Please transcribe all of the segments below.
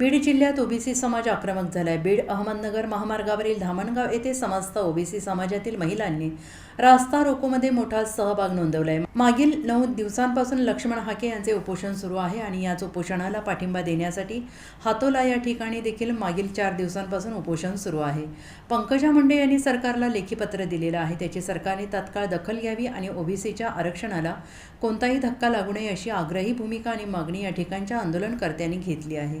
बीड जिल्ह्यात ओबीसी समाज आक्रमक झालाय. बीड अहमदनगर महामार्गावरील धामणगाव येथे समस्त ओबीसी समाजातील महिलांनी रास्ता रोकोमध्ये मोठा सहभाग नोंदवलाय. मागील नऊ दिवसांपासून लक्ष्मण हाके यांचे उपोषण सुरू आहे आणि याच उपोषणाला पाठिंबा देण्यासाठी हातोला या ठिकाणी देखील मागील चार दिवसांपासून उपोषण सुरू आहे. पंकजा मुंडे यांनी सरकारला लेखी पत्र दिलेलं आहे. त्याची सरकारने तात्काळ दखल घ्यावी आणि ओबीसीच्या आरक्षणाला कोणताही धक्का लागू नये अशी आग्रही भूमिका आणि मागणी या ठिकाणच्या आंदोलनकर्त्यांनी घेतली आहे.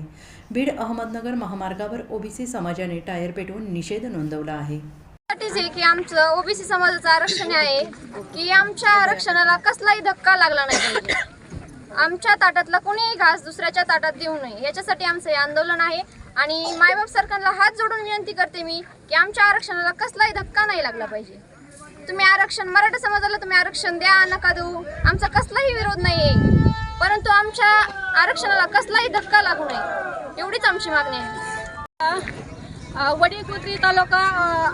बीड अहमदनगर महामार्गावर ओबीसी समाजाने टायर पेटवून निषेध नोंदवला आहे. आहे की आमचं ओबीसी समाजाचं आरक्षण आहे? की आमच्या आरक्षणाला कसलाही धक्का लागला नाही आमच्या ताटातला कोणीही घास दुसऱ्याच्या ताटात देऊ नये. याच्यासाठी आमचं हे आंदोलन आहे. आणि मायबाप सरकारला हात जोडून विनंती करते मी की आमच्या आरक्षणाला कसलाही धक्का नाही लागला पाहिजे. तुम्ही आरक्षण मराठा समाजाला तुम्ही आरक्षण द्या नका देऊ. आमचा कसलाही विरोध नाही आहे परंतु आमच्या आरक्षणाला कसलाही धक्का लागू नये. एवढीच आमची मागणी आहे. वडीकुत्री तालुका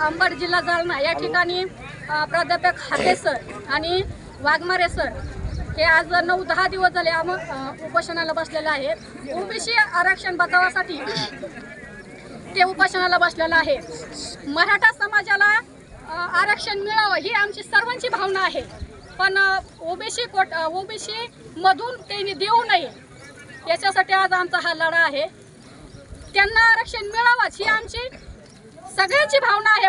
अंबड जिल्हा जालना या ठिकाणी प्राध्यापक हाके सर आणि वाघमारे सर हे आज नऊ दहा दिवस झाले आम उपोषणाला बसलेले आहेत ओबीसी आरक्षण बचावासाठी ते उपोषणाला बसलेलं आहे. मराठा समाजाला आरक्षण मिळावं ही आमची सर्वांची भावना आहे. पण ओबीसी कोट ओबीसी मधून त्यांनी देऊ नये. याच्यासाठी आज आमचा हा लढा आहे. त्यांना आरक्षण मिळावंच ही आमची सगळ्यांची भावना आहे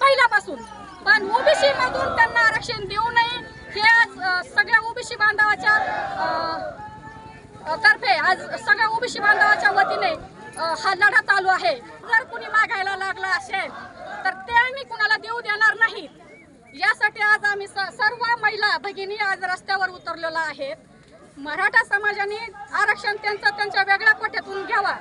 पहिल्यापासून. पण ओबीसी मधून त्यांना आरक्षण देऊ नये हे आज सगळ्या ओबीसी बांधवाच्या तर्फे आज सगळ्या ओबीसी बांधवाच्या वतीने हा लढा चालू आहे. जर कुणी मागायला लागला असेल तर ते मी कुणाला देऊ देणार नाहीत यासाठी आज आम्ही स- सर्व महिला भगिनी आज रस्त्यावर उतरलेलो आहेत. मराठा समाजाने आरक्षण त्यांचं त्यांच्या वेगळ्या कोट्यातून घ्यावा.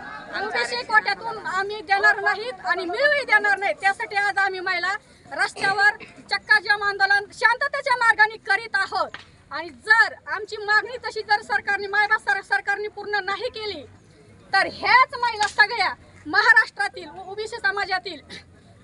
ओबीसी कोट्यातून आम्ही देणार नाहीत आणि मिळूही देणार नाही. त्यासाठी आज आम्ही महिला रस्त्यावर चक्का जाम आंदोलन शांततेच्या मार्गाने करीत आहोत. आणि जर आमची मागणी तशी जर सरकारने मायबा सर सरकारने पूर्ण नाही केली तर ह्याच महिला सगळ्या महाराष्ट्रातील ओबीसी समाजातील